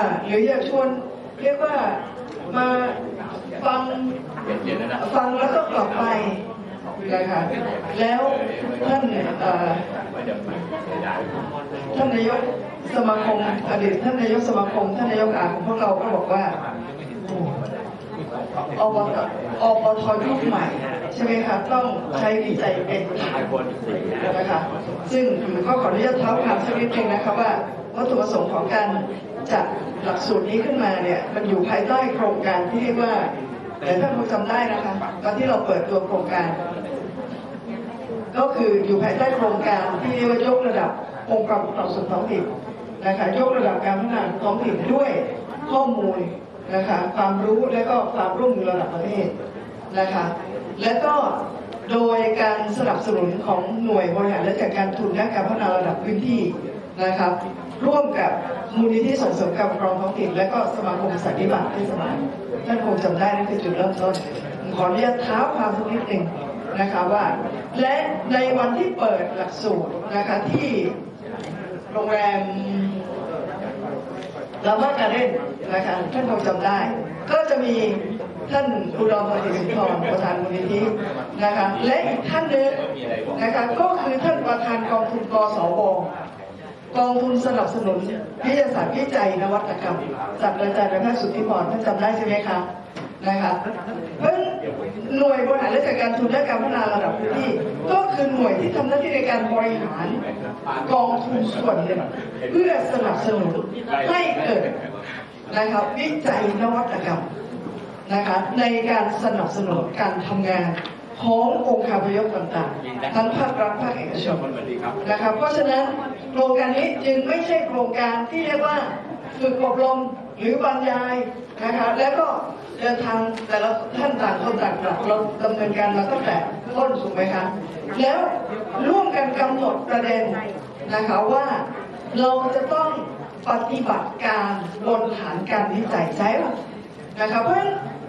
า หรืออยากชวนเรียกว่ามาฟังฟังแล้วก็กลับไปนะคะแล้วท่านท่านนายกสมาคมอดีตท่านนายกสมาคม ท่านนายกอาของพวกเราก็บอกว่าอบตอบทยุคใหม่ ใช่ไหมคะต้องใช้วิจัยเป็นนนะคะซึ่งก็ขออนุญาตเท้าความสักนิดนึงนะคะว่าวัตถุประสงค์ของการ จัดหลักสูตรนี้ขึ้นมาเนี่ยมันอยู่ภายใต้โครงการที่เรียกว่าแต่ท่านคงจำได้นะคะ ตอนที่เราเปิดตัวโครงการ ก็คืออยู่ภายใต้โครงการที่เรียกว่ายกระดับองค์กรปกครองส่วนท้องถิ่นนะคะยกระดับการพัฒนาท้องถิ่นด้วยข้อมูลนะคะความรู้และก็ความร่วมมือระดับประเทศนะคะและก็โดยการสนับสนุนของหน่วยบริหารและจัดการทุนและการพัฒนาระดับพื้นที่นะครับ ร่วมกับ มูลนิธิส่งเสริมการปกครองท้องถิ่นและก็สมาคมสันนิบาตเทศบาลท่านคงจำได้นั่นคือจุดเริ่มต้นขออนุญาตเท้าความสักนิดหนึ่งนะคะว่า และในวันที่เปิดหลักสูตรนะคะที่โรงแรมลามาการ์เด้นนะคะท่านคงจำได้ ก็จะมีท่านอุดรพรสุนทรประธานมูลนิธินะคะและอีกท่านหนึ่งนะคะก็คือท่านประธานกองทุนกสบ กองทุนสนับสนุนวิทยาศาสตร์วิจัยนวัตกรรมศาสตราจารย์นายแพทย์สุทธิพรท่านจำได้ใช่ไหมคะนะคะเพราะหน่วยบริหารและจัดการทุนและการพัฒนาระดับพื้นที่ ก็คือหน่วยที่ทำหน้าที่ในการบริหารกองทุนส่วนหนึ่งเพื่อสนับสนุนให้เกิดนะครับวิจัยนวัตกรรมนะคะในการสนับสนุนการทำงานขององค์คารพยพต่างๆ ทั้งภาครัฐภาคเอกชนนะครับเพราะฉะนั้น โครงการนี้จึงไม่ใช่โครงการที่เรียกว่าฝึกอบรมหรือบรรยายนะคะแล้วก็เดินทางแต่ละท่านต่างคนต่างกลับเราดำเนินการมาตั้งแต่ต้นถูกไหมคะแล้วร่วมกันกำหนดประเด็นนะคะว่าเราจะต้องปฏิบัติการบนฐานการวิจัยใช่ไหมนะคะเพราะ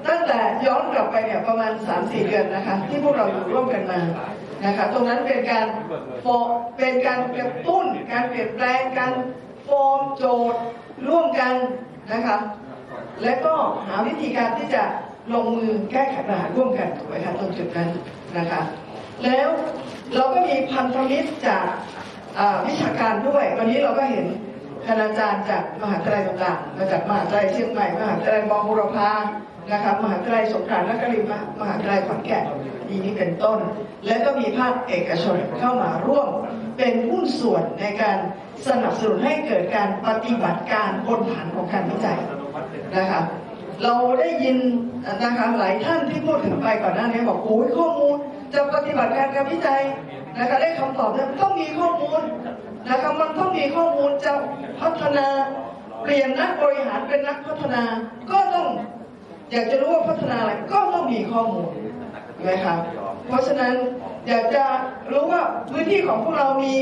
ตั้งแต่ย้อนกลับไปเนี่ยประมาณ 3-4 เดือนนะคะ ที่พวกเราอยู่ร่วมกันมา นะคะตรงนั้นเป็นการฟอเป็นการกระตุ้น การเปลี่ยนแปลงการฟอร์มโจทย์ร่วมกันนะคะและก็หาวิธีการที่จะลงมือแก้ไขปัญหาร่วมกันถูกไหมคะตรงจุดนั้นนะคะแล้วเราก็มีพันธมิตรจากอ่าวิชาการด้วย วันนี้เราก็เห็นคณาจารย์จากมหาวิทยาลัยต่างๆมาจากมหาวิทยาลัยเชียงใหม่มหาวิทยาลัยมอบุรพานะครับมหาวิทยาลัยสงขลานครินทร์มหาวิทยาลัยขอนแก่น ดีนี้เป็นต้น และก็มีภาคเอกชนเข้ามาร่วม เป็นหุ้นส่วนในการสนับสนุนให้เกิดการปฏิบัติการบนฐานของการวิจัยนะคะเราได้ยินนะคะหลายท่านที่พูดถึงไปก่อนหน้านี้บอกโอ้ยข้อมูลจะปฏิบัติการการวิจัยนะคะได้คำตอบเนี่ยต้องมีข้อมูลนะคะมันต้องมีข้อมูลจะพัฒนาเปลี่ยนนักบริหารเป็นนักพัฒนาก็ต้อง อยากจะรู้ว่าพัฒนาอะไรก็ต้องมีข้อมูล นะครับเพราะฉะนั้นอยากจะรู้ว่าพื้นที่ของพวกเรามี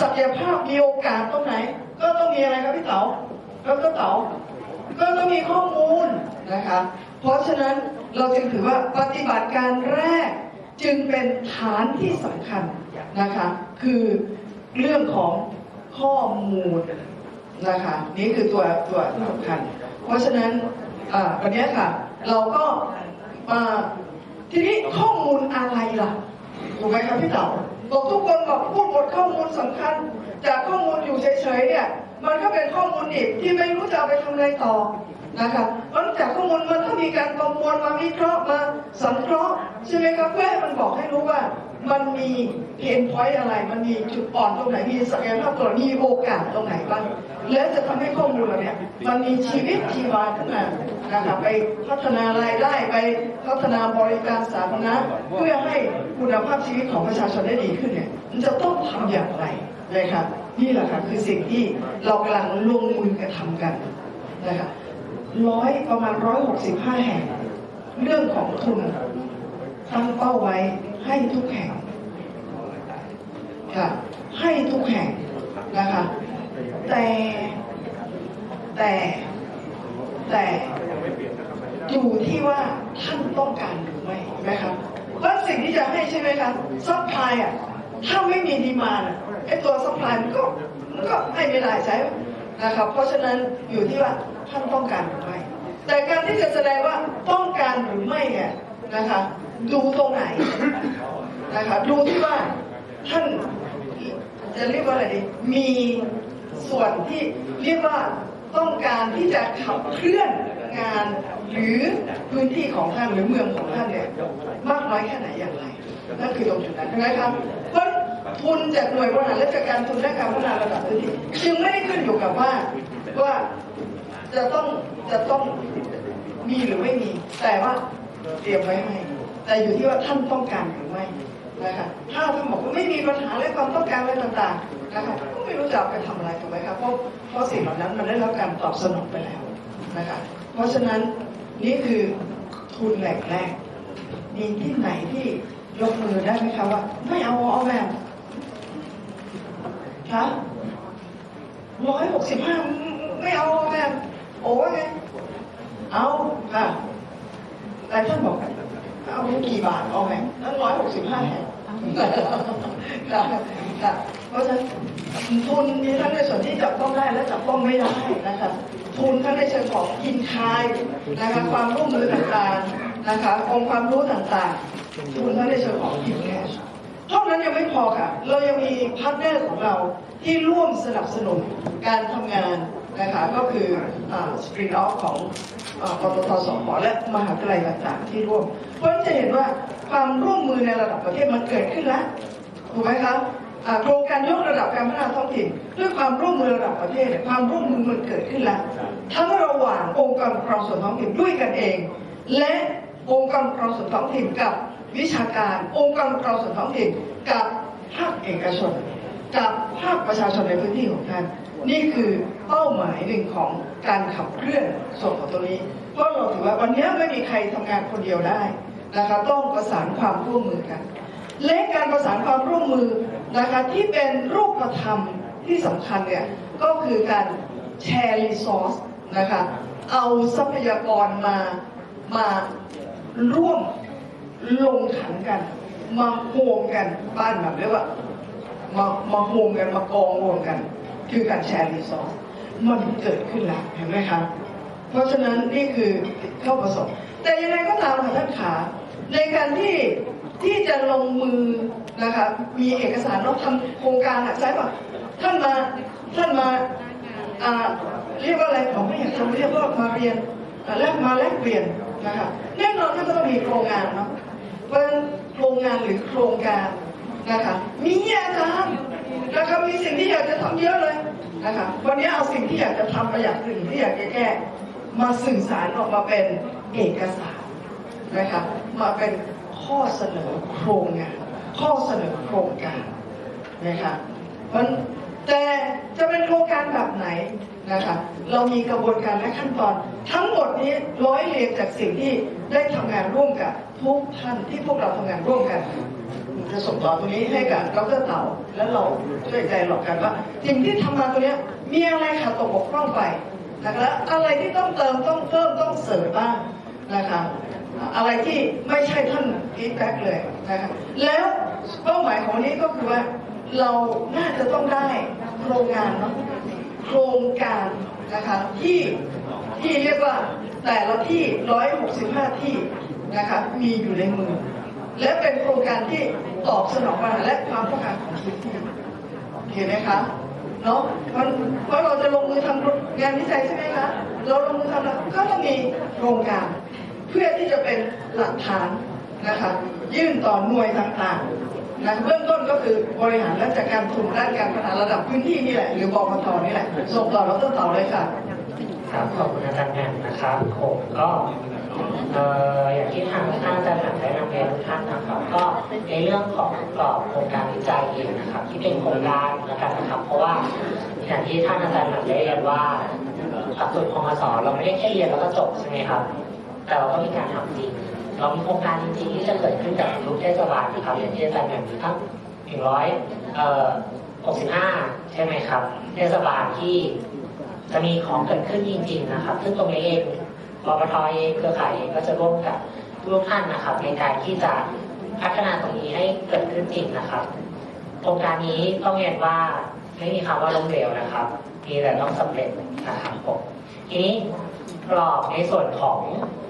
ศักยภาพมีโอกาสตรงไหน ก็ต้องมีอะไรครับพี่เต๋าแล้วก็เต๋าก็ต้องมีข้อมูลนะคะ เพราะฉะนั้นเราจึงถือว่าปฏิบัติการแรกจึงเป็นฐานที่สำคัญนะคะ คือเรื่องของข้อมูลนะคะนี่คือตัวตัวที่สำคัญ เพราะฉะนั้นอ่าวันนี้ค่ะ เราก็มา ทีนี้ข้อมูลอะไรล่ะถูกไหมครับพี่เต๋าบอกทุกคนบอกพูดหมดข้อมูลสำคัญ จากข้อมูลอยู่เฉยๆเนี่ยมันก็เป็นข้อมูลดิบที่ไม่รู้จะเอาไปทำอะไรต่อ นะครับมันจากข้อมูลมันต้องมีการประมวลมาวิเคราะห์มาสังเคราะห์ใช่ไหมครับเพื่อให้มันบอกให้รู้ว่ามันมีเพนพอยต์อะไร มันมีจุดอ่อนตรงไหน มีศักยภาพตรงไหน มีโอกาสตรงไหนบ้าง แล้วจะทำให้ข้อมูลเราเนี่ย มันมีชีวิตชีวาขึ้นมา นะครับ ไปพัฒนารายได้ ไปพัฒนาบริการสาธารณะ เพื่อให้คุณภาพชีวิตของประชาชนได้ดีขึ้นเนี่ย มันจะต้องทำอย่างไรนะครับ นี่แหละครับคือสิ่งที่เรากำลังลงมือกระทำกันนะครับ ร้อยประมาณร้อยหกสิบห้าแห่ง เรื่องของทุนตั้งเป้าไว้ให้ทุกแห่งค่ะให้ทุกแห่งนะคะ แต่แต่แต่อยู่ที่ว่าท่านต้องการหรือไม่ไหมครับว่าสิ่งที่จะให้ใช่ไหมครับซัพพลายอะถ้าไม่มีดีมาน่ะไอตัวซัพพลายมันก็มันก็ให้ไม่ได้ใช่ไหม นะครับเพราะฉะนั้นอยู่ที่ว่าท่านต้องการหรือไม่แต่การที่จะแสดงว่าต้องการหรือไม่เนี่ยนะคะ ดูตรงไหนนะคะดูที่ว่าท่านจะเรียกว่าอะไรดีมีส่วนที่เรียกว่าต้องการที่จะขับเคลื่อนงาน หรือพื้นที่ของท่านหรือเมืองของท่านเนี่ยมากน้อยแค่ไหนอย่างไรนั่นคือตรงจุดนั้นใช่ไหมครับเพราะ ทุนจากหน่วยบริหารราชการทุนและการพัฒนาระดับพื้นที่จึงไม่ได้ขึ้นอยู่กับว่าว่าจะต้องจะต้องมีหรือไม่มี แต่ว่าเตรียมไว้ให้แต่อยู่ที่ว่าท่านต้องการหรือไม่นะคะถ้าท่านบอกว่าไม่มีปัญหาและความต้องการอะไรต่างๆนะคะก็ไม่รู้จะเอาไปทำอะไรถูกไหมครับเพราะเพราะสิ่งเหล่านั้นมันได้รับการตอบสนองไปแล้วนะคะเพราะฉะนั้นนี่คือทุนแหล่งแรกมีที่ไหนที่ยกมือได้ไหมคะว่า ไม่เอาเอาแบบ คะร้อยหกสิบห้าไม่เอาเอาแบบโอ้ว่าไงเอาค่ะ แต่ท่านบอกเอากี่บาทเอาแบบนั้นร้อยหกสิบห้าแห่งค่ะค่ะเพราะฉะนั้นทุนมีทั้งในส่วนที่จับต้องได้และจับต้องไม่ได้นะคะทุนทั้งในเชิงของอินคายนะคะความร่วมมือต่างๆนะคะองค์ความรู้ต่างๆทุนทั้งในเชิงของอินแคช เท่านั้นยังไม่พอค่ะ เรายังมีพาร์ทเนอร์ของเราที่ร่วมสนับสนุนการทำงานนะคะก็คือสปริงออฟของปตทสพและมหาวิทยาลัยต่างๆที่ร่วม เพราะฉะนั้นจะเห็นว่าความร่วมมือในระดับประเทศมันเกิดขึ้นแล้วถูกไหมครับโครงการยกระดับการพัฒนาท้องถิ่นด้วยความร่วมมือระดับประเทศความร่วมมือมันเกิดขึ้นแล้วทั้งระหว่างองค์การปกครองส่วนท้องถิ่นด้วยกันเอง และองค์การปกครองส่วนท้องถิ่นกับ วิชาการองค์กรปกครองส่วนท้องถิ่นกับภาคเอกชน กับภาคประชาชนในพื้นที่ของท่าน นี่คือเป้าหมายหนึ่งของการขับเคลื่อนส่วนของตรงนี้ เพราะเราถือว่าวันนี้ไม่มีใครทำงานคนเดียวได้นะคะต้องประสานความร่วมมือกัน และการประสานความร่วมมือนะคะที่เป็นรูปธรรมที่สำคัญเนี่ยก็คือการแชร์รีซอสนะคะเอาทรัพยากรมามาร่วม ลงขันกัน มาโฮมกันบ้านแบบเรียกว่ามามาโฮมกันมากองรวมกัน คือการแชร์รีซอสมันเกิดขึ้นแล้วเห็นไหมครับ เพราะฉะนั้นนี่คือเข้าประสบ แต่ยังไงก็ตามค่ะท่านขาในการที่ที่จะลงมือนะคะมีเอกสารเราทำโครงการอะใช่ปะท่านมาท่านมาาเรียกว่าอะไรผมไม่อยากจะเรียกว่ามาเรียนแลกมาแลกเปลี่ยนนะคะแน่นอนท่านก็ต้องมีโครงงานเนาะ เพราะฉะนั้นโครงงานหรือโครงการนะคะมีอาจารย์นะคะมีสิ่งที่อยากจะทำเยอะเลยนะคะวันนี้เอาสิ่งที่อยากจะทำมาอยากสิ่งที่อยากจะแก้มาสื่อสารออกมาเป็นเอกสารนะคะมาเป็นข้อเสนอโครงงาน ข้อเสนอโครงการนะคะมันแต่จะเป็นโครงการแบบไหน นะคะเรามีกระบวนการและขั้นตอน ทั้งหมดนี้ร้อยเรียงจากสิ่งที่ได้ทำงานร่วมกับทุกท่านที่พวกเราทำงานร่วมกันจะส่งต่อตรงนี้ให้กับดรเต่าแล้วเราช่วยใจหลอกกันว่าสิ่งที่ทำมาตัวเนี้มีอะไรขาดตกบกพร่องไปนะคะแล้วอะไรที่ต้องเติมต้องเพิ่มต้องเสริมบ้างนะคะอะไรที่ไม่ใช่ท่านฟีดแบ็กเลยนะคะแล้วเป้าหมายของนี้ก็คือว่าเราน่าจะต้องได้โรงงานเนาะ โครงการนะคะที่ที่เรียกว่าแต่ละที่ 165 ที่นะคะมีอยู่ในมือ และเป็นโครงการที่ตอบสนองปัญหาและความต้องการของพื้นที่เห็นไหมคะเนาะเพราะเพราะเราจะลงมือทำงานวิจัยใช่ไหมคะเราลงมือทำแล้วก็ต้องมีโครงการ เพื่อที่จะเป็นหลักฐานนะคะยื่นต่อหน่วยต่างๆ นะเบื้องต้นก็คือบริหารและจัดการทุนด้านการพัฒนาระดับพื้นที่นี่แหละ หรือบกทนี่แหละส่งต่อเราต้องต่อเลยค่ะครับขอบคุณอาจารย์แหม่มนะครับผมก็เอ่ออย่างที่ทางท่านอาจารย์แหม่มได้นำเรียนทุกท่านนะครับ ก็ในเรื่องของกรอบโครงการวิจัยเองนะครับ ที่เป็นโครงการนะครับนะครับ เพราะว่าอย่างที่ท่านอาจารย์แหม่มได้เรียนว่าหลักสูตรของสเราไม่ได้แค่เรียนแล้วก็จบใช่ไหมครับ แต่เราก็มีการทำจริง เรามีโครงการจริงๆที่จะเกิดขึ้นกับทุกเทศบาลนะครับอย่างที่อาจารย์แหม่มทั้งหนึ่งร้อยเอ่อหกสิบห้าใช่ไหมครับเทศบาลที่จะมีของเกิดขึ้นจริง ๆ นะครับ ซึ่งตรงนี้เองปปทเองเครือข่ายเองก็จะร่วมกับทุกท่านนะครับ ในการที่จะพัฒนาตรงนี้ให้เกิดขึ้นจริงนะครับโครงการนี้ต้องเรียนว่าไม่มีคำว่าล้มเหลวนะครับ มีแต่ต้องสำเร็จนะครับผมทีนี้ กรอบในส่วนของ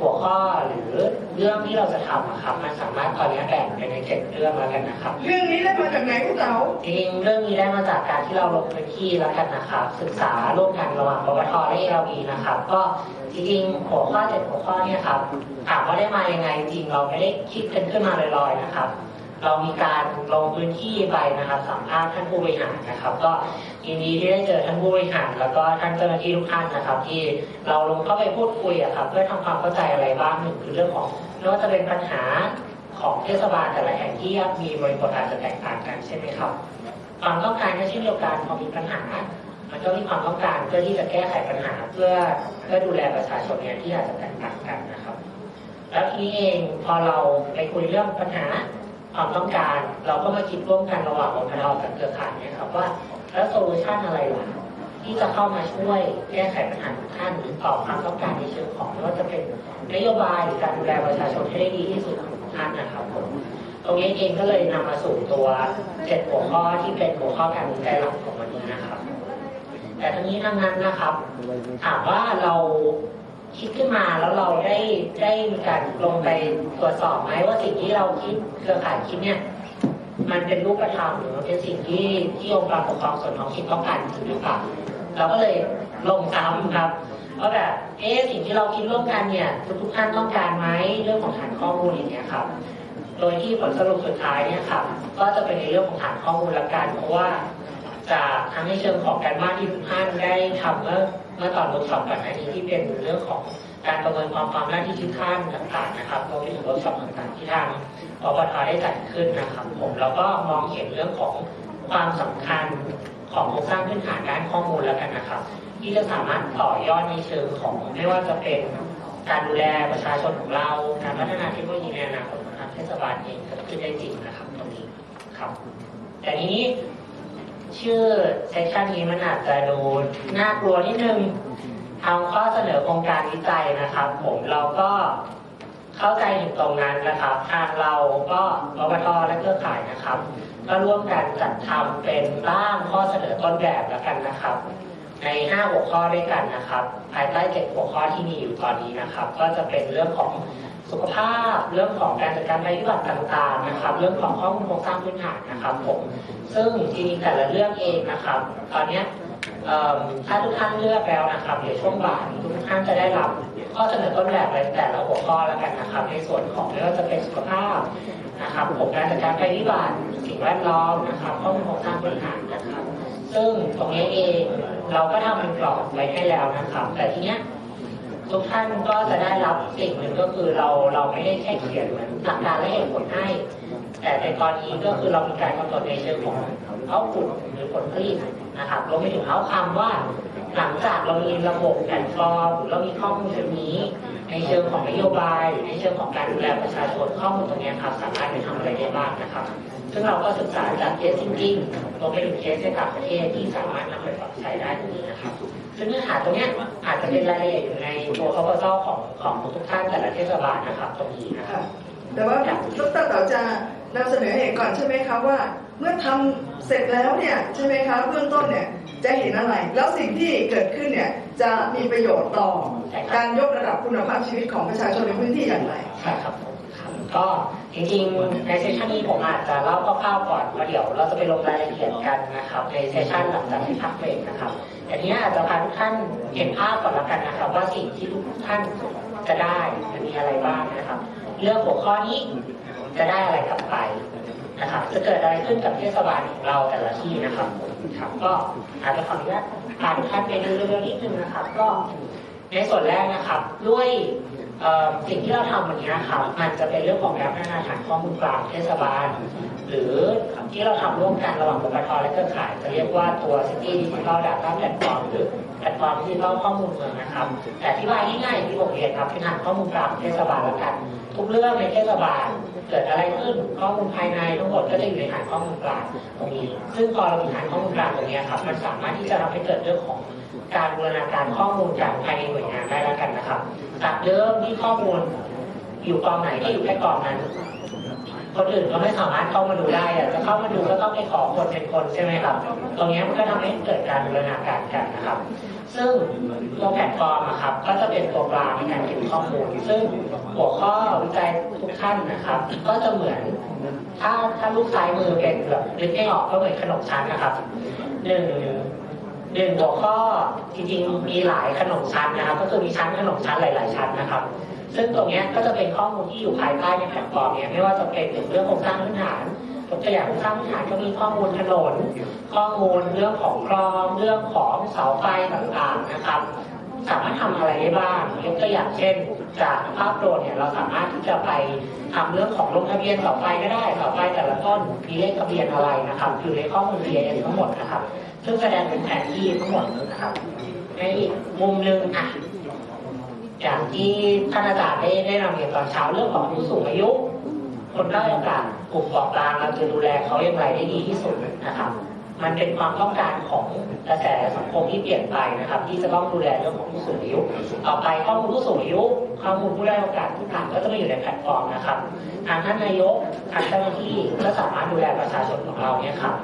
หัวข้อหรือเรื่องที่เราจะทำนะครับ มันสามารถตอนนี้แบ่งเป็นในเจ็ดเรื่องแล้วกันนะครับ เรื่องนี้ได้มาจากไหนคุณเต๋าจริงๆเรื่องนี้ได้มาจากการที่เราลงพื้นที่แล้วกันนะครับ ศึกษาร่วมกันระหว่างปปทและเอลบีนะครับ ก็จริงๆหัวข้อเจ็ดหัวข้อเนี่ยครับถามว่าได้มายังไงจริงเราไม่ได้คิดกันขึ้นมาลอยๆนะครับ เรามีการลงพื้นที่ไปนะครับสัมภาษณ์ท่านผู้บริหารนะครับ ก็ยินดีที่ได้เจอท่านผู้บริหาร แล้วก็ท่านเจ้าหน้าที่ทุกท่านนะครับ ที่เราลงเข้าไปพูดคุยอะครับ เพื่อทำความเข้าใจอะไรบ้างหนึ่งคือเรื่องของไม่ว่าจะเป็นปัญหาของเทศบาลแต่ละแห่งที่มีบริบทอาจจะแตกต่างกันใช่ไหมครับความต้องการก็เช่นเดียวกันพอมีปัญหา มันก็มีความต้องการเพื่อที่จะแก้ไขปัญหา เพื่อเพื่อดูแลประชาชนเนี่ยที่อาจจะแตกต่างกันนะครับ แล้วทีนี้เองพอเราไปคุยเรื่องปัญหา ความต้องการ เราก็มาคิดร่วมกันระหว่างองค์กรกับเครือข่ายเนี่ยครับว่าแล้วโซลูชันอะไรล่ะที่จะเข้ามาช่วยแก้ไขปัญหาของท่านหรือตอบความต้องการในเชิงของไม่ว่าจะเป็นนโยบายหรือการดูแลประชาชนให้ได้ดีที่สุดของทุกท่านนะครับผมตรงนี้เองก็เลยนำมาสู่ตัวเจ็ดหัวข้อที่เป็นหัวข้อการวิจัยหลักของวันนี้นะครับ แต่ทั้งนี้ทั้งนั้นนะครับ ถามว่าเรา คิดขึ้นมาแล้วเราได้ได้มีการลงไปตรวจสอบไหมว่าสิ่งที่เราคิดเครือข่ายคิดเนี่ย มันเป็นรูปธรรมหรือมันเป็นสิ่งที่ที่องค์กรปกครองส่วนท้องถิ่นต้องการจริงหรือเปล่าเราก็เลยลงซ้ำครับว่าแบบเอ๊สิ่งที่เราคิดร่วมกันเนี่ยทุกทุกท่านต้องการไหมเรื่องของฐานข้อมูลอย่างเงี้ยครับ โดยที่ผลสรุปสุดท้ายเนี่ยครับก็จะเป็นในเรื่องของฐานข้อมูลละกันเพราะว่าจากทั้งในเชิงของการบ้านที่ทุกท่านได้ทำเมื่อ เมื่อตอนเวิร์กช็อปก่อนหน้านี้ที่เป็นเรื่องของการประเมินความความหน้าที่ทุกท่านต่างๆนะครับรวมไปถึงเวิร์กช็อปต่างๆที่ทางปปทได้จัดขึ้นนะครับผมแล้วก็มองเห็นเรื่องของความสำคัญของโครงสร้างพื้นฐานด้านข้อมูลแล้วกันนะครับ ที่จะสามารถต่อยอดในเชิงของไม่ว่าจะเป็นการดูแลประชาชนของเรา การพัฒนาเทคโนโลยีในอนาคตของทางเทศบาลเองเกิดขึ้นได้จริงนะครับตรงนี้ครับ แต่ทีนี้ ชื่อเซสชันนี้มันอาจจะดูน่ากลัวนิดนึงทำข้อเสนอโครงการวิจัยนะครับ ผมเราก็เข้าใจถึงตรงนั้นนะครับ ทางเราก็ปปทและเครือข่ายนะครับ ก็ร่วมกันจัดทำเป็นร่างข้อเสนอต้นแบบแล้วกันนะครับ ใน5หัวข้อด้วยกันนะครับ ภายใต้7หัวข้อที่มีอยู่ตอนนี้นะครับ ก็จะเป็นเรื่องของ สุขภาพ เรื่องของการจัดการภัยพิบัติต่างๆนะครับ เรื่องของข้อมูลโครงสร้างพื้นฐานนะครับผมซึ่งจริงๆแต่ละเรื่องเองนะครับ ตอนนี้ถ้าทุกท่านเลือกแล้วนะครับเดี๋ยวช่วงบ่ายทุกท่านจะได้รับข้อเสนอต้นแบบในแต่ละหัวข้อแล้วกันนะครับ ในส่วนของไม่ว่าจะเป็นสุขภาพนะครับผมการจัดการภัยพิบัติสิ่งแวดล้อมนะครับข้อมูลโครงสร้างพื้นฐานนะครับ ซึ่งตรงนี้เองเราก็ทำเป็นกรอบไว้ให้แล้วนะครับ แต่ทีเนี้ย ทุกท่านก็จะได้รับสิ่งหนึ่งก็คือเราเราไม่ได้แค่เขียนเหมือนหลักการและเหตุผลให้ แต่ในตอนนี้ก็คือเรามีการกำหนดในเชิงของเอาผลหรือผลผลิตนะครับรวมไปถึงเอาคำว่าหลังจากเรามีระบบแพลตฟอร์มหรือเรามีข้อมูลชุดนี้ ในเชิงของนโยบายในเชิงของการดูแลประชาชนข้อมูลตรงนี้ครับสามารถไปทำอะไรได้บ้างนะครับ ซึ่งเราก็ศึกษาจากเคสจริงๆรวมไปถึงเคสในต่างประเทศที่สามารถนำไปปรับใช้ได้ตรงนี้นะครับ ซึ่งเนื้อหาตรงเนี้ยอาจจะเป็นรายละเอียดอยู่ในตัว proposal ของของทุกท่านแต่ละเทศบาลนะครับตรงนี้นะครับค่ะแต่ว่าดรเต๋าจะนำเสนอเหตุก่อนใช่ไหมคะว่า เมื่อทำเสร็จแล้วเนี่ยใช่ไหมคะเบื้องต้นเนี่ยจะเห็นอะไร แล้วสิ่งที่เกิดขึ้นเนี่ยจะมีประโยชน์ต่อใช่ครับการยกระดับคุณภาพชีวิตของประชาชนในพื้นที่อย่างไรใช่ครับผมครับ ก็จริงๆ ในเซสชันนี้ผมอาจจะเล่าคร่าวๆก่อนว่าเดี๋ยวเราจะไปลงรายละเอียดกันนะครับ ในเซสชันหลังจากที่พักเบรกนะครับแต่นี้อาจจะพาทุกท่านเห็นภาพก่อนละกันนะครับ ว่าสิ่งที่ทุกท่านจะได้จะมีอะไรบ้างนะครับ เรื่องหัวข้อนี้จะได้อะไรกลับไปนะครับจะเกิดอะไรขึ้นกับเทศบาลของเราแต่ละที่นะครับครับก็อาจจะขออนุญาตพาทุกท่านไปดูเรื่องนิดนึงนะครับ ก็ในส่วนแรกนะครับ ด้วย สิ่งที่เราทำวันนี้ครับมันจะเป็นเรื่องของการพัฒนาฐานข้อมูลกลางเทศบาล หรือที่เราทำร่วมกันระหว่างปปทและเครือข่าย จะเรียกว่าตัว City Digital Data Platform หรือแพลตฟอร์มดิจิทัลข้อมูลเมืองนะครับ แต่ที่ว่าง่ายๆที่ผมเรียนครับเป็นฐานข้อมูลกลางเทศบาลแล้วกัน ทุกเรื่องในเทศบาลเกิดอะไรขึ้นข้อมูลภายในทั้งหมดก็จะอยู่ในฐานข้อมูลกลางตรงนี้ ซึ่งพอเรามีฐานข้อมูลกลางตรงนี้ครับมันสามารถที่จะทำให้เกิดเรื่องของ การบูรณาการข้อมูลจากภายในหน่วยงานได้แล้วกันนะครับจากเดิมที่ข้อมูลอยู่กองไหนก็อยู่แค่กองนั้น คนอื่นก็ไม่สามารถเข้ามาดูได้อะจะเข้ามาดูก็ต้องไปขอคนเป็นคนใช่ไหมครับ ตรงนี้มันก็ทำให้เกิดการบูรณาการกันนะครับ ซึ่งตัวแพลตฟอร์มอะครับ ก็จะเป็นตัวกลางในการเก็บข้อมูล ซึ่งหัวข้อวิจัยทุกท่านนะครับ ก็จะเหมือนถ้าถ้าลูกซ้ายมือเป็นแบบนึกไม่ออกก็เหมือนขนมชั้นนะครับหนึ่ง หนึ่งหัวข้อจริงๆมีหลายขนมชั้นนะครับ ก็คือมีชั้นขนมชั้นหลาย ๆ ชั้นนะครับ ซึ่งตรงนี้ก็จะเป็นข้อมูลที่อยู่ภายใต้ในแพลตฟอร์มเนี้ยไม่ว่าจะเป็นถึงเรื่องโครงสร้างพื้นฐานยกตัวอย่างโครงสร้างพื้นฐานก็มีข้อมูลถนนข้อมูลเรื่องของคลองเรื่องของเสาไฟต่างๆนะครับ สามารถทำอะไรได้บ้างยกตัวอย่างเช่น จากภาพโดรนเนี่ยเราสามารถที่จะไปทำเรื่องของลงทะเบียนเสาไฟก็ได้เสาไฟแต่ละต้นมีเลขทะเบียนอะไรนะครับอยู่ในข้อมูล GIS ทั้งหมดนะครับ ซึ่งแสดงเป็นแผนที่ทั้งหมดนะครับ ในอีกมุมหนึ่งอะอย่างที่ท่านอาจารย์ได้ได้นำเรียนตอนเช้าเรื่องของผู้สูงอายุ คนด้อยโอกาสกลุ่มเปราะบางเราจะดูแลเขาอย่างไรได้ดีที่สุดนะครับ มันเป็นความต้องการของ กระแสสังคมที่เปลี่ยนไปนะครับ ที่จะต้องดูแลเรื่องของผู้สูงอายุต่อไปข้อมูลผู้สูงอายุข้อมูลผู้ได้โอกาสต่างก็จะมาอยู่ในแพลตฟอร์มนะครับทางท่านนายกทางเจ้าหน้าที่ก็สามารถดูแลประชาชนของเราเนี่ยครับ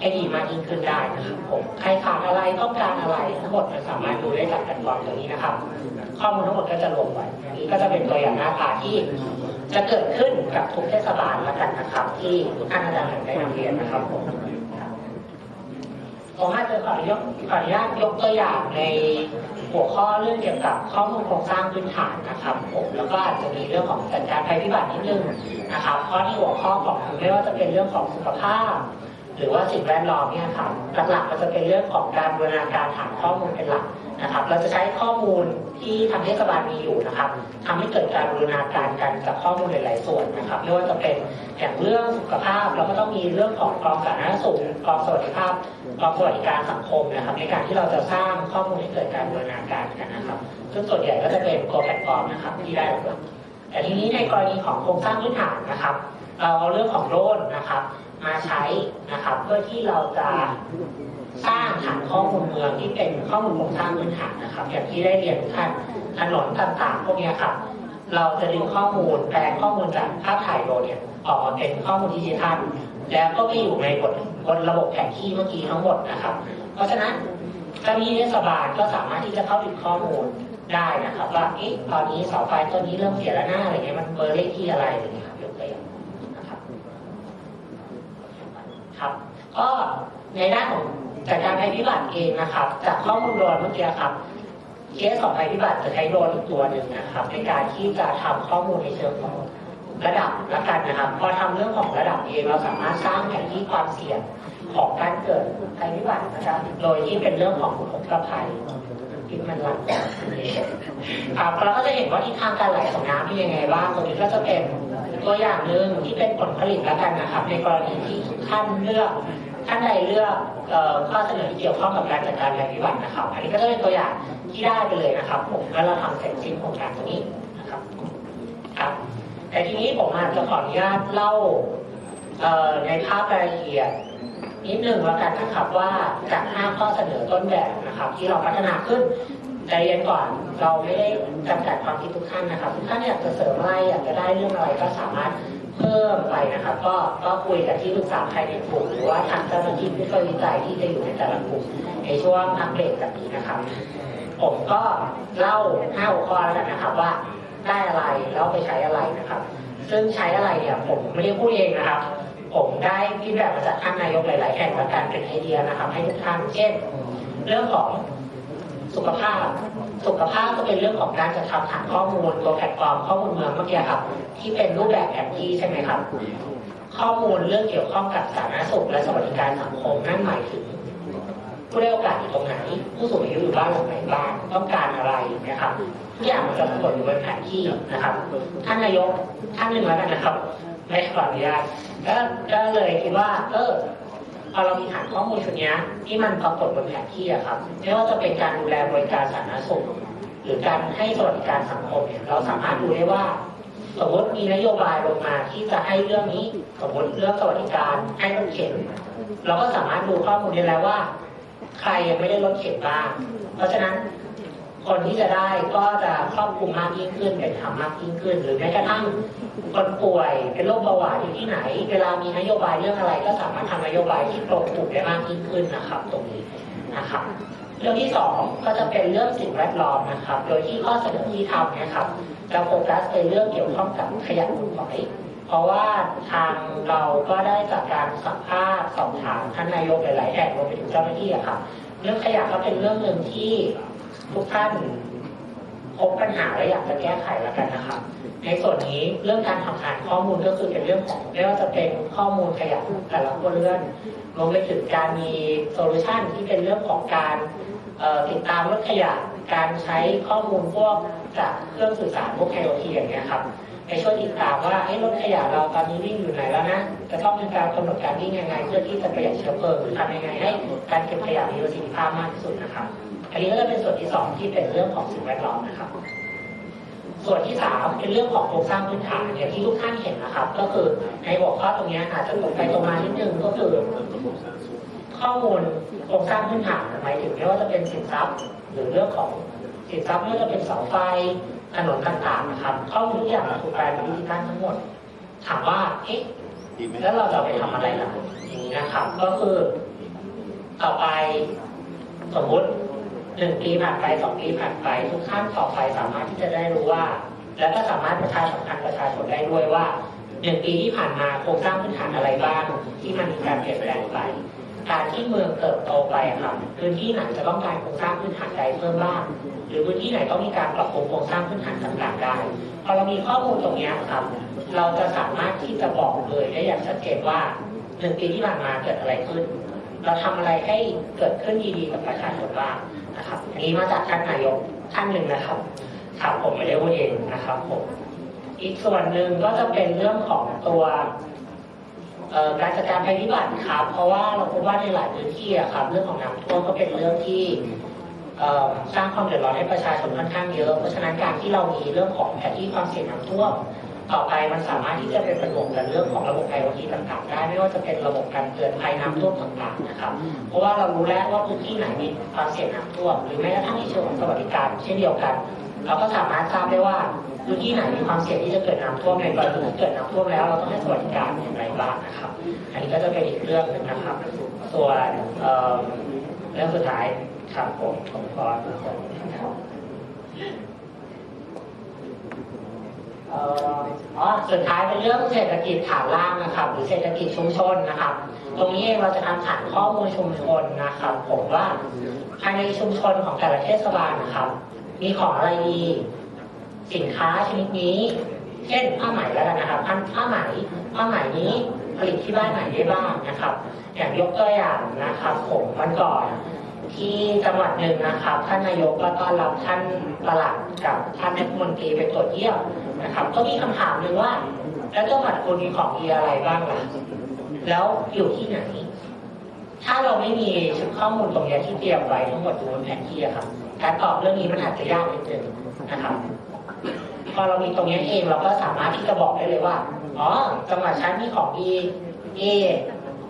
ให้ดีมากยิ่งขึ้นได้นะครับผมใครขาดอะไรต้องการอะไรทั้งหมดมันสามารถดูได้จากแพลตฟอร์มตัวนี้นะครับ ข้อมูลทั้งหมดก็จะรวมไว้นี้ก็จะเป็นตัวอย่างหน้าตาที่จะเกิดขึ้นกับทุกเทศบาลแล้วกันนะครับ ที่ท่านอาจารย์ได้นำเรียนนะครับผม ผมอาจจะขออนุญาตขออนุญาตยกตัวอย่างในหัวข้อเรื่องเกี่ยวกับข้อมูลโครงสร้างพื้นฐานนะครับผมแล้วก็อาจจะมีเรื่องของสัญญาณภัยพิบัตินิดนึงนะครับเพราะที่หัวข้อของไม่ว่าจะเป็นเรื่องของสุขภาพ หรือว่าสิ่งแวดล้อมเนี่ยครับหลักๆมันจะเป็นเรื่องของการบูรณาการฐานข้อมูลเป็นหลักนะครับ เราจะใช้ข้อมูลที่ทางเทศบาลมีอยู่นะครับทำให้เกิดการบูรณาการกันกับข้อมูลหลาย ๆ ส่วนนะครับไม่ว่าจะเป็นอย่างเรื่องสุขภาพเราก็ต้องมีเรื่องของกองสาธารณสุขกองสวัสดิภาพกองสวัสดิการสังคมนะครับ ในการที่เราจะสร้างข้อมูลให้เกิดการบูรณาการกันนะครับ ซึ่งส่วนใหญ่ก็จะเป็นโคแพลตฟอร์มนะครับที่ได้รับแต่ทีนี้ในกรณีของโครงสร้างพื้นฐานนะครับ เราเอาเรื่องของโดรนนะครับ มาใช้นะครับเพื่อที่เราจะสร้างฐานข้อมูลเมืองที่เป็นข้อมูลโครงสร้างพื้นฐานนะครับอย่างที่ได้เรียนท่านถนนต่างๆพวกนี้ครับเราจะดึงข้อมูลแปลงข้อมูลจากภาพถ่ายโดรนเนี่ยออกมาเป็นข้อมูลดิจิทัลแล้วก็ไปอยู่ในบนบนระบบแผนที่เมื่อกี้ทั้งหมดนะครับ เพราะฉะนั้นเจ้าหน้าที่เทศบาลก็สามารถที่จะเข้าถึงข้อมูลได้นะครับว่าเอ๊ะตอนนี้เสาไฟต้นนี้เริ่มเสียแล้วหน้าอะไรเงี้ยมันเบอร์เลขที่อะไรอะไรเงี้ยครับยกตัวอย่างนะครับ ครับ ก็ในด้านของจัดการภัยพิบัติเองนะครับ จากข้อมูลโดนเมื่อกี้ครับเคสของภัยพิบัติจะใช้โดนตัวหนึ่งนะครับ ในการที่จะทำข้อมูลในเชิงของระดับละกันนะครับ พอทำเรื่องของระดับเองเราสามารถสร้างแผนที่ความเสี่ยงของการเกิดภัยพิบัตินะครับ โดยที่เป็นเรื่องของอุทกภัยที่มันหลักครับเราก็จะเห็นว่าทิศทางการไหลของน้ำเป็นยังไงบ้างตรงนี้ก็จะเป็น ตัวอย่างหนึ่งที่เป็นผลผลิตแล้วกันนะครับในกรณีที่ท่านเลือกท่านใดเลือกข้อเสนอที่เกี่ยวข้องกับการจัดการภัยพิบัตินะครับอันนี้ก็จะเป็นตัวอย่างที่ได้ไปเลยนะครับ ผมแล้วเราทำเสร็จสิ้นโครงการตัวนี้นะครับครับ แต่ทีนี้ผมอาจจะขออนุญาตเล่าในภาพรายละเอียดนิดหนึ่งแล้วกันนะครับว่าจาก 5 ข้อเสนอต้นแบบนะครับ ที่เราพัฒนาขึ้น ใจเย็นก่อนเราไม่ได้จำกัดความคิดทุกท่านนะครับทุกท่านอยากจะเสริมอะไรอยากจะได้เรื่องอะไรก็สามารถเพิ่มไปนะครับก็ก็คุยกับที่ปรึกษาภายในกลุ่มหรือว่าทางเจ้าหน้าที่ผู้ช่วยวิจัยที่จะอยู่ในแต่ละกลุ่มในช่วงพักเบรกแบบนี้นะครับ ผมก็เล่าห้าหัวข้อแล้วกันนะครับว่าได้อะไรแล้วไปใช้อะไรนะครับ ซึ่งใช้อะไรเนี่ยผมไม่ได้พูดเองนะครับ ผมได้ฟีดแบ็กมาจากท่านนายกหลาย ๆแห่งและการเป็นไอเดียนะครับ ให้ทุกท่านเช่น เรื่องของ สุขภาพ สุขภาพก็เป็นเรื่องของการจัดทำฐานข้อมูลตัวแพลตฟอร์มข้อมูลเมืองเมื่อกี้ครับ ที่เป็นรูปแบบแผนที่ใช่ไหมครับ ข้อมูลเรื่องเกี่ยวข้องกับสาธารณสุขและสวัสดิการสังคมนั่นหมายถึงผู้ได้โอกาสอยู่ตรงไหนผู้สูงอายุอยู่บ้านหลังไหนบ้างต้องการอะไรนะครับทุกอย่างมันจะปรากฏอยู่บนแผนที่นะครับ ท่านนายกท่านหนึ่งแล้วกันนะครับไม่ขออนุญาตก็ก็เลยคิดว่า เออ พอเรามีฐานข้อมูลชุดนี้ที่มันปรากฏบนแผนที่อะครับไม่ว่าจะเป็นการดูแลบริการสาธารณสุขหรือการให้สวัสดิการสังคมเนี่ยเราสามารถดูได้ว่าสมมติมีนโยบายลงมาที่จะให้เรื่องนี้สมมติเรื่องสวัสดิการให้รถเข็นเราก็สามารถดูข้อมูลได้แล้วว่า ใครยังไม่ได้รถเข็นบ้าง เพราะฉะนั้น คนที่จะได้ก็จะครอบคลุมมากยิ่งขึ้นเป็นธรรมมากยิ่งขึ้น หรือแม้กระทั่งคนป่วยเป็นโรคเบาหวานอยู่ที่ไหน เวลามีนโยบายเรื่องอะไร ก็สามารถทำนโยบายที่ตรงกลุ่มได้มากยิ่งขึ้นนะครับ ตรงนี้นะครับเรื่องที่สองก็จะเป็นเรื่องสิ่งแวดล้อมนะครับ โดยที่ข้อเสนอที่ทำนะครับจะโฟกัสในเรื่องเกี่ยวข้องกับขยะมูลฝอยเพราะว่าทางเราก็ได้จากการสัมภาษณ์สอบถามท่านนายกหลายๆแห่งรวมไปถึงเจ้าหน้าที่อะครับเรื่องขยะก็เป็นเรื่องหนึ่งที่ ทุกท่านพบปัญหาและอยากจะแก้ไขแล้วกันนะครับ ในส่วนนี้เรื่องการทำฐานข้อมูลก็คือเป็นเรื่องของไม่ว่าจะเป็นข้อมูลขยะแต่ละครัวเรือนรวมไปถึงการมีโซลูชันที่เป็นเรื่องของการติดตามรถขยะการใช้ข้อมูลพวกจากเครื่องสื่อสารพวก IoT อย่างเงี้ยครับไปช่วยติดตามว่าเอ้รถขยะเราตอนนี้วิ่งอยู่ไหนแล้วนะจะต้องมีการกำหนดการวิ่งยังไงเพื่อที่จะประหยัดเชื้อเพลิงหรือทำยังไงให้การเก็บขยะมีประสิทธิภาพมากที่สุดนะครับ อันนี้ก็จะเป็นส่วนที่สองที่เป็นเรื่องของสิ่งแวดล้อมนะครับ ส่วนที่สามเป็นเรื่องของโครงสร้างพื้นฐานอย่างที่ทุกท่านเห็นนะครับ ก็คือในหัวข้อตรงนี้อาจจะตรงไปตรงมานิดนึงก็คือข้อมูลโครงสร้างพื้นฐานหมายถึงไม่ว่าจะเป็นสินทรัพย์ หรือเรื่องของสินทรัพย์ไม่ว่าจะเป็นเสาไฟถนนต่างๆนะครับข้อมูลทุกอย่างถูกแปลเป็นดิจิทัลทั้งหมด ถามว่าเอ๊ะแล้วเราจะไปทำอะไรล่ะอย่างนี้นะครับ ก็คือ ต่อไปสมมติ หนึ่งปีผ่านไปสองปีผ่านไป ทุกท่านต่อไปสามารถที่จะได้รู้ว่า และก็สามารถประชาสัมพันธ์ประชาชนได้ด้วยว่าหนึ่งปีที่ผ่านมาโครงสร้างพื้นฐานอะไรบ้าง ที่มันมีการเปลี่ยนแปลงไป การที่เมืองเติบโตไปครับพื้นที่ไหนจะต้องการโครงสร้างพื้นฐานใดเพิ่มบ้างหรือพื้นที่ไหนต้องมีการปรับปรุงโครงสร้างพื้นฐานต่างๆได้พอเรามีข้อมูลตรงนี้ครับ เราจะสามารถที่จะบอกเลยได้อย่างชัดเจนว่าหนึ่งปีที่ผ่านมาเกิดอะไรขึ้น เราทำอะไรให้เกิดขึ้นดีๆกับประชาชนบ้าง นะครับอันนี้มาจากท่านนายกท่านหนึ่งนะครับครับผมไม่ได้พูดเองนะครับผมอีกส่วนหนึ่งก็จะเป็นเรื่องของตัวการจัดการภัยพิบัติครับ เพราะว่าเราพบว่าในหลายพื้นที่อะครับ เรื่องของน้ำท่วมก็เป็นเรื่องที่สร้างความเดือดร้อนให้ประชาชนค่อนข้างเยอะ เพราะฉะนั้นการที่เรามีเรื่องของแผนที่ความเสี่ยงน้ำท่วม ต่อไปมันสามารถที่จะเป็นประโยชน์กับเรื่องของระบบ IoT ต่างๆ ได้ไม่ว่าจะเป็นระบบการเตือนภัยน้ำท่วมต่างๆนะครับ เพราะว่าเรารู้แล้วว่าพื้นที่ไหนมีความเสี่ยงน้ำท่วมหรือแม้กระทั่งในเชิงของสวัสดิการเช่นเดียวกัน เราก็สามารถทราบได้ว่าพื้นที่ไหนมีความเสี่ยงที่จะเกิดน้ำท่วมในกรณีที่เกิดน้ำท่วมแล้วเราต้องให้สวัสดิการอย่างไรบ้างนะครับ อันนี้ก็จะเป็นอีกเรื่องหนึงนะครับ ส่วนเอ่อเรื่องสุดท้ายครับผมผมขอครับเอ๋อสุดท้ายเป็นเรื่องเศรษฐกิจฐานล่างนะครับ หรือเศรษฐกิจชุมชนนะครับ ตรงนี้เองเราจะทำฐานข้อมูลชุมชนนะครับ ผมว่าภายในชุมชนของแต่ละเทศบาลนะครับ มีของอะไรดีสินค้าชนิดนี้ เช่นผ้าไหมแล้วกันนะครับผ้าผ้าไหมผ้าไหมนี้ผลิตที่บ้านไหนได้บ้างนะครับ อย่างยกตัวอย่างนะครับ ผมวันก่อน ที่จังหวัดหนึ่งนะครับท่านนายกก็ต้อนรับท่านประหลัดกับท่านรัฐมนตรีไปตรวจเยี่ยมนะครับ ก็มีคำถามหนึ่งว่า แล้วจังหวัดคุณมีของดีอะไรบ้างล่ะแล้วอยู่ที่ไหน ถ้าเราไม่มีชุดข้อมูลตรงนี้ที่เตรียมไว้ทั้งหมดบนแผนที่อะครับ การตอบเรื่องนี้มันอาจจะยากนิดนึงนะครับพอเรามีตรงนี้เองเราก็สามารถที่จะบอกได้เลยว่าอ๋อจังหวัดชั้นมีของดีเอ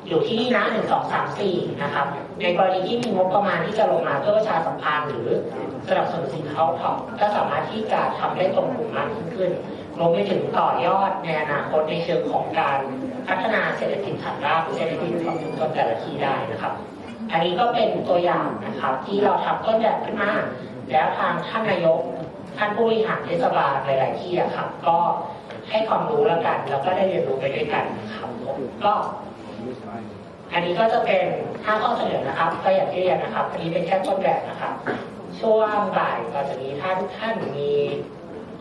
อยู่ที่นี่นะหนึ่งสองสามสี่นะครับ ในกรณีที่มีงบประมาณที่จะลงมาเพื่อประชาสัมพันธ์หรือสนับสนุนสินค้าท็อปก็สามารถที่จะทำได้ตรงกลุ่มมากยิ่งขึ้นรวมไปถึงต่อยอดในอนาคตในเชิงของการพัฒนาเศรษฐกิจฐานรากเศรษฐกิจของชุมชนแต่ละที่ได้นะครับ อันนี้ก็เป็นตัวอย่างนะครับ ที่เราทำต้นแบบขึ้นมาแล้วทางท่านนายกท่านผู้บริหารเทศบาลหลาย ๆ ที่อะครับ ก็ให้ความรู้แล้วกัน แล้วก็ได้เรียนรู้ไปด้วยกันครับผมก็ อันนี้ก็จะเป็นห้าข้อเสนอนะครับก็อย่างที่เรียนนะครับอันนี้เป็นแค่ต้นแบบนะครับ ช่วงบ่ายต่อจากนี้ถ้าทุกท่านมี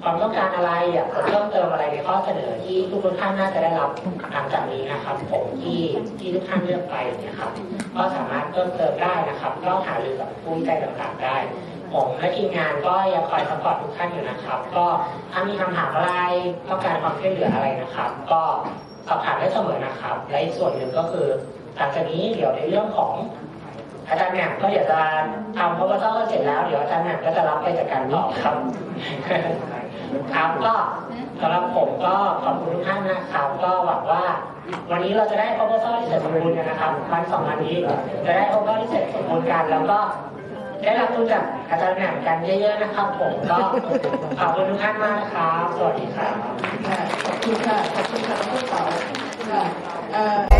ความต้องการอะไรอยากเพิ่มเติมอะไรในข้อเสนอที่ทุกทุกท่านน่าจะได้รับหลังจากนี้นะครับ ผมที่ที่ทุกท่านเลือกไปนะครับ ก็สามารถเพิ่มเติมได้นะครับก็หารือกับผู้วิจัยต่างๆได้ผมและทีมงานก็ยังคอยสปอร์ตทุกท่านอยู่นะครับ ก็ถ้ามีคำถามอะไรต้องการความช่วยเหลืออะไรนะครับ ก็สอบถามได้เสมอนะครับ และอีกส่วนหนึ่งก็คือ หลังจากนี้เดี๋ยวในเรื่องของอาจารย์แหม่มก็เดี๋ยวจะทำพอเเสร็จแล้วเดี๋ยวอาจารย์แหม่มก็จะรับไปจากการต่อครับครับก็สำหรับผมก็ขอบคุณทุกท่านนะครับก็หวังว่า วันนี้เราจะได้ proposal ที่เสร็จสมบูรณ์กันนะครับวันสองวันนี้จะได้ proposal ที่เสร็จสมบูรณ์กันแล้วก็ได้รับทุนจากอาจารย์แหม่มกันเยอะๆนะครับ ผมก็ขอบคุณทุกท่านมากนะครับสวัสดีครับขอบคุณค่ะขอบคุณค่ะน้องเต่าค่ะ